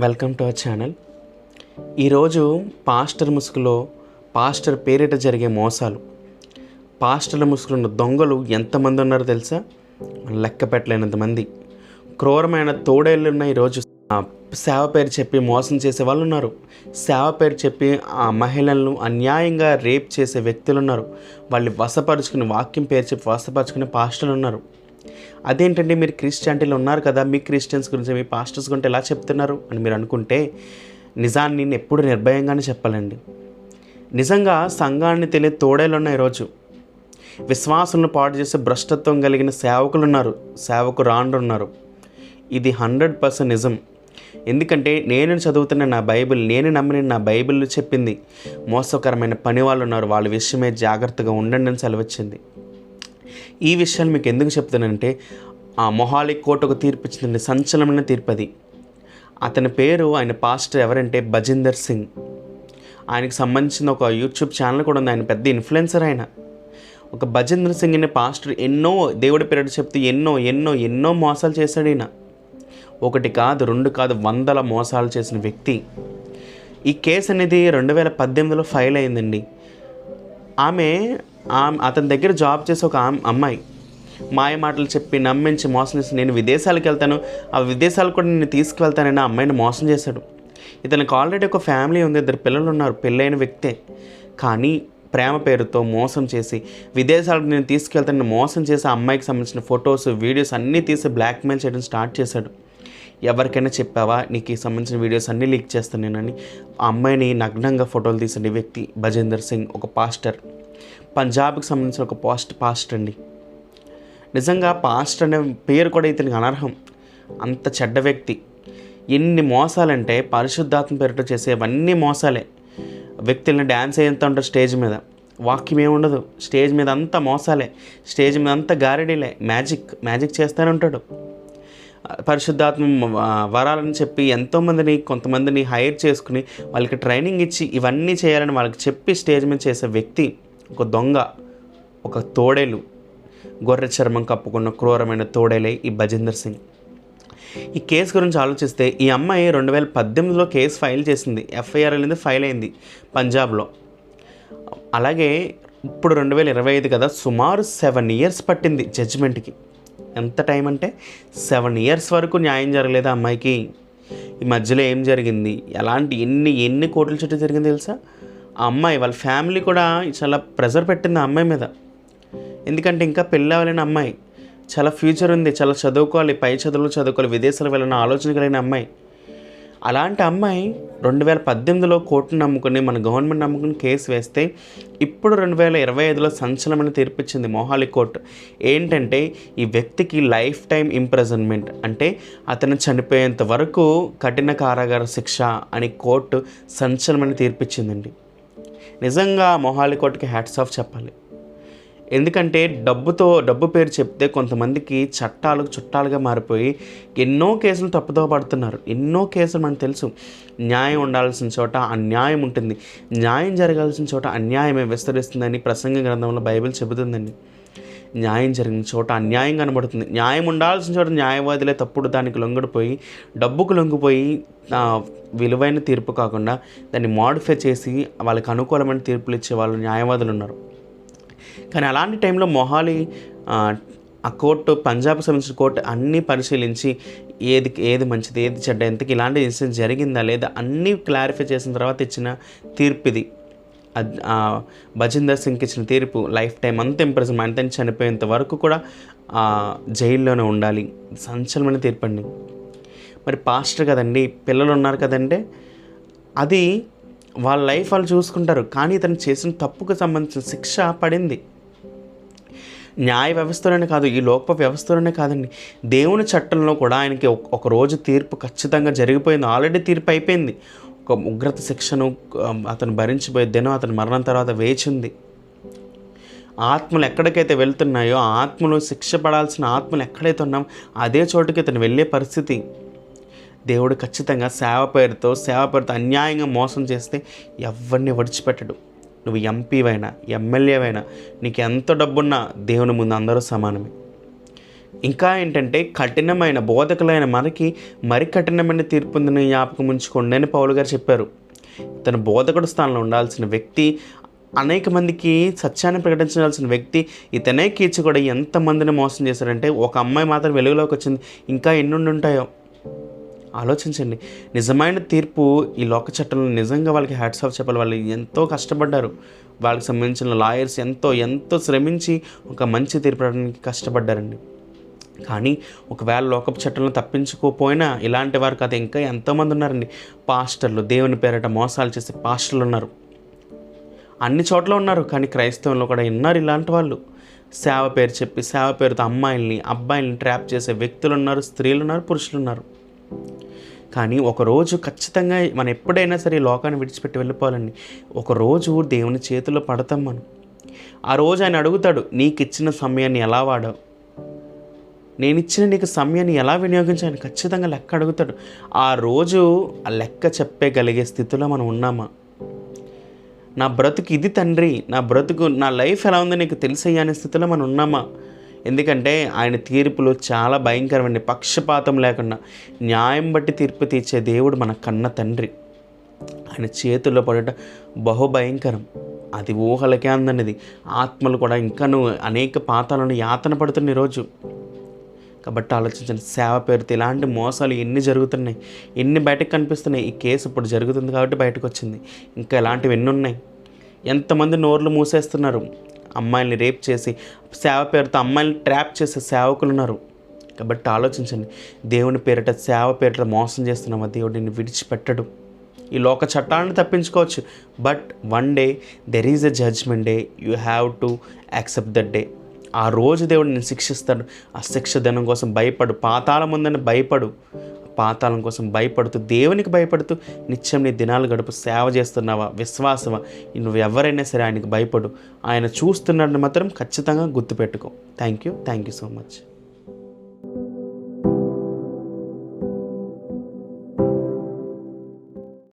Welcome to our channel. ఈరోజు pastor ముసుగులో pastor పేరిట జరిగే మోసాలు. పాస్టర్ల ముసుగులో ఉన్న దొంగలు ఎంతమంది ఉన్నారో తెలుసా? లెక్క పెట్టలేనంత మంది. క్రూరమైన తోడేళ్ళు ఉన్న ఈరోజు. సేవ పేరు చెప్పి మోసం చేసే వాళ్ళు ఉన్నారు. సేవ పేరు చెప్పి ఆ మహిళలను అన్యాయంగా రేప్ చేసే వ్యక్తులు ఉన్నారు. వాళ్ళు వశపరుచుకుని వాక్యం పేరు చెప్పి వసపరుచుకునే పాస్టర్లు ఉన్నారు. అదేంటంటే మీరు క్రిస్టియానిటీలో ఉన్నారు కదా మీ క్రిస్టియన్స్ గురించి మీ పాస్టర్స్ గురించి ఎలా చెప్తున్నారు అని మీరు అనుకుంటే నిజాన్ని నేను ఎప్పుడు నిర్భయంగానే చెప్పాలండి. నిజంగా సంఘాన్ని తెలియ తోడేలు ఉన్నాయి ఈరోజు విశ్వాసులను పాటు చేసే భ్రష్టత్వం కలిగిన సేవకులు ఉన్నారు సేవకురాండ్రు ఉన్నారు. ఇది హండ్రెడ్ పర్సెంట్ నిజం. ఎందుకంటే నేను చదువుతున్న నా బైబిల్ నేను నమ్మిన నా బైబిల్ చెప్పింది మోసకరమైన పని వాళ్ళు ఉన్నారు వాళ్ళ విషయమే జాగ్రత్తగా ఉండండి అని సెలవిచ్చింది. ఈ విషయాలు మీకు ఎందుకు చెప్తానంటే ఆ మొహాలి కోర్టు ఒక తీర్పు ఇచ్చిందండి సంచలనమైన తీర్పు అది. అతని పేరు ఆయన పాస్టర్ ఎవరంటే భజిందర్ సింగ్. ఆయనకు సంబంధించిన ఒక యూట్యూబ్ ఛానల్ కూడా ఉంది ఆయన పెద్ద ఇన్ఫ్లుయెన్సర్ ఆయన. ఒక భజేంద్ర సింగ్ అనే పాస్టర్ ఎన్నో దేవుడి పేరు చెప్తూ ఎన్నో ఎన్నో ఎన్నో మోసాలు చేశాడు ఈయన. ఒకటి కాదు రెండు కాదు వందల మోసాలు చేసిన వ్యక్తి. ఈ కేసు అనేది రెండు వేల పద్దెనిమిదిలో ఫైల్ అయిందండి. ఆమె ఆమె అతని దగ్గర జాబ్ చేసే ఒక ఆమ్- అమ్మాయి. మాయ మాటలు చెప్పి నమ్మించి మోసం చేసి నేను విదేశాలకు వెళ్తాను. ఆ విదేశాలకు కూడా నేను తీసుకువెళ్తానని ఆ అమ్మాయిని మోసం చేశాడు. ఇతనికి ఆల్రెడీ ఒక ఫ్యామిలీ ఉంది ఇద్దరు పిల్లలు ఉన్నారు పెళ్ళైన వ్యక్తే. కానీ ప్రేమ పేరుతో మోసం చేసి విదేశాలకు నేను తీసుకెళ్తానని మోసం చేసి ఆ అమ్మాయికి సంబంధించిన ఫొటోస్ వీడియోస్ అన్నీ తీసి బ్లాక్మెయిల్ చేయడం స్టార్ట్ చేశాడు. ఎవరికైనా చెప్పావా? నీకు సంబంధించిన వీడియోస్ అన్నీ లీక్ చేస్తాను నేనని ఆ అమ్మాయిని నగ్నంగా ఫోటోలు తీసిన వ్యక్తి భజేందర్ సింగ్ ఒక పాస్టర్ పంజాబ్కి సంబంధించిన ఒక పాస్ట్ పాస్టర్ అండి. నిజంగా పాస్టర్ అనే పేరు కూడా ఇతనికి అనర్హం. అంత చెడ్డ వ్యక్తి. ఎన్ని మోసాలంటే పరిశుద్ధాత్మ పేరుతో చేసేవన్నీ మోసాలే. వ్యక్తులను డ్యాన్స్ అయ్యేంత ఉంటారు స్టేజ్ మీద. వాక్యం ఏముండదు? స్టేజ్ మీద అంతా మోసాలే. స్టేజ్ మీద అంతా గారెడీలే. మ్యాజిక్ మ్యాజిక్ చేస్తూనే ఉంటాడు. పరిశుద్ధాత్మ వరాలని చెప్పి ఎంతోమందిని కొంతమందిని హైర్ చేసుకుని వాళ్ళకి ట్రైనింగ్ ఇచ్చి ఇవన్నీ చేయాలని వాళ్ళకి చెప్పి స్టేజ్ మీద చేసే వ్యక్తి ఒక దొంగ ఒక తోడేలు గొర్రె చర్మం కప్పుకున్న క్రూరమైన తోడేలే ఈ భజేందర్ సింగ్. ఈ కేసు గురించి ఆలోచిస్తే ఈ అమ్మాయి రెండు వేల పద్దెనిమిదిలో కేసు ఫైల్ చేసింది. ఎఫ్ఐఆర్ అనేది ఫైల్ అయింది పంజాబ్లో. అలాగే ఇప్పుడు రెండు వేల ఇరవై ఐదు కదా సుమారు సెవెన్ ఇయర్స్ పట్టింది జడ్జిమెంట్కి. ఎంత టైం అంటే సెవెన్ ఇయర్స్ వరకు న్యాయం జరగలేదు అమ్మాయికి? ఈ మధ్యలో ఏం జరిగింది? ఎలాంటి ఎన్ని ఎన్ని కోట్ల చుట్టూ జరిగింది తెలుసా? ఆ అమ్మాయి వాళ్ళ ఫ్యామిలీ కూడా చాలా ప్రెజర్ పెట్టింది ఆ అమ్మాయి మీద. ఎందుకంటే ఇంకా పెళ్ళి అవ్వలేని అమ్మాయి. చాలా ఫ్యూచర్ ఉంది చాలా చదువుకోవాలి పై చదువులు చదువుకోవాలి విదేశాలు వెళ్ళిన ఆలోచన కలిగిన అమ్మాయి. అలాంటి అమ్మాయి రెండు వేల పద్దెనిమిదిలో కోర్టును నమ్ముకుని మన గవర్నమెంట్ నమ్ముకుని కేసు వేస్తే ఇప్పుడు రెండు వేల ఇరవై ఐదులో సంచలనమైన తీర్పిచ్చింది మొహాలి కోర్టు. ఏంటంటే ఈ వ్యక్తికి లైఫ్ టైం ఇంప్రెజన్మెంట్. అంటే అతను చనిపోయేంత వరకు కఠిన కారాగార శిక్ష అని కోర్టు సంచలనమైన తీర్పిచ్చిందండి. నిజంగా మొహాలి కోర్టుకి హ్యాట్స్ ఆఫ్ చెప్పాలి. ఎందుకంటే డబ్బుతో డబ్బు పేరు చెప్తే కొంతమందికి చట్టాలు చుట్టాలుగా మారిపోయి ఎన్నో కేసులు తప్పుదో పడుతున్నారు. ఎన్నో కేసులు మనకు తెలుసు. న్యాయం ఉండాల్సిన చోట అన్యాయం ఉంటుంది. న్యాయం జరగాల్సిన చోట అన్యాయమే విస్తరిస్తుందని ప్రసంగ గ్రంథంలో బైబిల్ చెబుతుందండి. న్యాయం జరిగిన చోట అన్యాయం కనబడుతుంది. న్యాయం ఉండాల్సిన చోట న్యాయవాదులే తప్పుడు దానికి లొంగడిపోయి డబ్బుకు లొంగిపోయి విలువైన తీర్పు కాకుండా దాన్ని మాడిఫై చేసి వాళ్ళకి అనుకూలమైన తీర్పులు ఇచ్చే వాళ్ళు న్యాయవాదులు ఉన్నారు. కానీ అలాంటి టైంలో మొహాలి ఆ, కోర్టు పంజాబ్ సంబంధించిన కోర్టు అన్నీ పరిశీలించి ఏది ఏది మంచిది ఏది చెడ్డ ఎంతకి ఇలాంటి ఇన్సిడెంట్ జరిగిందా లేదా అన్నీ క్లారిఫై చేసిన తర్వాత ఇచ్చిన తీర్పు ఇది భజిందర్ సింగ్కి ఇచ్చిన తీర్పు లైఫ్ టైం అంత ఇంప్రెషన్ అంత చనిపోయేంత వరకు కూడా ఆ, జైల్లోనే ఉండాలి. సంచలనమైన తీర్పు అండి. మరి పాస్టర్ కదండి పిల్లలు ఉన్నారు కదండి అది వాళ్ళ లైఫ్ వాళ్ళు చూసుకుంటారు. కానీ ఇతను చేసిన తప్పుకు సంబంధించిన శిక్ష పడింది. న్యాయ వ్యవస్థలోనే కాదు ఈ లోక వ్యవస్థలోనే కాదండి. దేవుని చట్టంలో కూడా ఆయనకి ఒక రోజు తీర్పు ఖచ్చితంగా జరిగిపోయింది. ఆల్రెడీ తీర్పు అయిపోయింది. ఒక ఉగ్రత శిక్షను అతను భరించిపోయే దినం అతని మరణం తర్వాత వేచింది. ఆత్మలు ఎక్కడికైతే వెళ్తున్నాయో ఆత్మలు శిక్ష పడాల్సిన ఆత్మలు ఎక్కడైతే ఉన్నాం అదే చోటుకి అతను వెళ్ళే పరిస్థితి. దేవుడు ఖచ్చితంగా సేవ పేరుతో సేవ పేరుతో అన్యాయంగా మోసం చేస్తే ఎవరిని విడిచిపెట్టడు. నువ్వు ఎంపీవైనా ఎమ్మెల్యేవైనా నీకు ఎంత డబ్బున్నా దేవుని ముందు అందరూ సమానమే. ఇంకా ఏంటంటే కఠినమైన బోధకులైన మనకి మరి కఠినమైన తీర్పు ఉందని జ్ఞాపకం ఉంచుకోండి. అని పౌలు గారు చెప్పారు తన బోధకుడు స్థానంలో ఉండాల్సిన వ్యక్తి అనేక మందికి సత్యాన్ని ప్రకటించాల్సిన వ్యక్తి ఇతనే కీర్చి కూడా ఎంతమందిని మోసం చేశారంటే ఒక అమ్మాయి మాత్రం వెలుగులోకి వచ్చింది. ఇంకా ఎన్నుండి ఉంటాయో? ఆలోచించండి. నిజమైన తీర్పు ఈ లోక చట్టంలో నిజంగా వాళ్ళకి హ్యాట్స్ ఆఫ్ చెప్పాలి. వాళ్ళు ఎంతో కష్టపడ్డారు. వాళ్ళకి సంబంధించిన లాయర్స్ ఎంతో ఎంతో శ్రమించి ఒక మంచి తీర్పు రావడానికి కష్టపడ్డారండి. కానీ ఒకవేళ లోకపు చట్టంలో తప్పించుకోపోయినా ఇలాంటి వారు కదా. ఇంకా ఎంతోమంది ఉన్నారండి. పాస్టర్లు దేవుని పేరట మోసాలు చేసే పాస్టర్లు ఉన్నారు. అన్ని చోట్ల ఉన్నారు కానీ క్రైస్తవంలో కూడా ఉన్నారు ఇలాంటి వాళ్ళు. సేవ పేరు చెప్పి సేవ పేరుతో అమ్మాయిల్ని అబ్బాయిల్ని ట్రాప్ చేసే వ్యక్తులు ఉన్నారు స్త్రీలు ఉన్నారు పురుషులు ఉన్నారు. కానీ ఒకరోజు ఖచ్చితంగా మనం ఎప్పుడైనా సరే లోకాన్ని విడిచిపెట్టి వెళ్ళిపోవాలండి. ఒకరోజు దేవుని చేతిలో పడతాం మనం. ఆ రోజు ఆయన అడుగుతాడు నీకు ఇచ్చిన సమయాన్ని ఎలా వాడావు? నేను ఇచ్చిన నీకు సమయాన్ని ఎలా వినియోగించాలని ఖచ్చితంగా లెక్క అడుగుతాడు. ఆ రోజు ఆ లెక్క చెప్పగలిగే స్థితిలో మనం ఉన్నామా? నా బ్రతుకు ఇది తండ్రి. నా బ్రతుకు నా లైఫ్ ఎలా ఉందో నీకు తెలిసయ్యా అనే స్థితిలో మనం ఉన్నామా? ఎందుకంటే ఆయన తీర్పులు చాలా భయంకరమండి పక్షపాతం లేకుండా న్యాయం బట్టి తీర్పు తీర్చే దేవుడు మన కన్న తండ్రి. ఆయన చేతుల్లో పడటం బహుభయంకరం అది ఊహలకే అందనిది. ఆత్మలు కూడా ఇంకా నువ్వు అనేక పాతాలను యాతన పడుతున్న ఈరోజు కాబట్టి ఆలోచించండి. సేవ పేరుతో ఇలాంటి మోసాలు ఎన్ని జరుగుతున్నాయి? ఎన్ని బయటకు కనిపిస్తున్నాయి? ఈ కేసు ఇప్పుడు జరుగుతుంది కాబట్టి బయటకు వచ్చింది. ఇంకా ఇలాంటివి ఎన్ని ఉన్నాయి? ఎంతమంది నోర్లు మూసేస్తున్నారు? అమ్మాయిల్ని రేప్ చేసి సేవ పేరుతో అమ్మాయిల్ని ట్రాప్ చేసే సేవకులు ఉన్నారు. కాబట్టి ఆలోచించండి. దేవుని పేరిట సేవ పేరిట మోసం చేస్తున్నామా? దేవుడు నిన్ను విడిచిపెట్టడు. ఈ లోక చట్టాలను తప్పించుకోవచ్చు. But one day there is a judgement day you have to accept that day ఆ రోజు దేవుడు నేను శిక్షిస్తాడు. ఆ శిక్ష దినం కోసం భయపడు. పాతాళం ఉందని భయపడు. పాతాళం కోసం భయపడుతూ దేవునికి భయపడుతూ నిత్యం నీ దినాలు గడుపు సేవ చేస్తున్నావా? విశ్వాసమా? నువ్వు ఎవరైనా సరే ఆయనకు భయపడు. ఆయన చూస్తున్నాడని మాత్రం ఖచ్చితంగా గుర్తుపెట్టుకో. Thank you thank you so much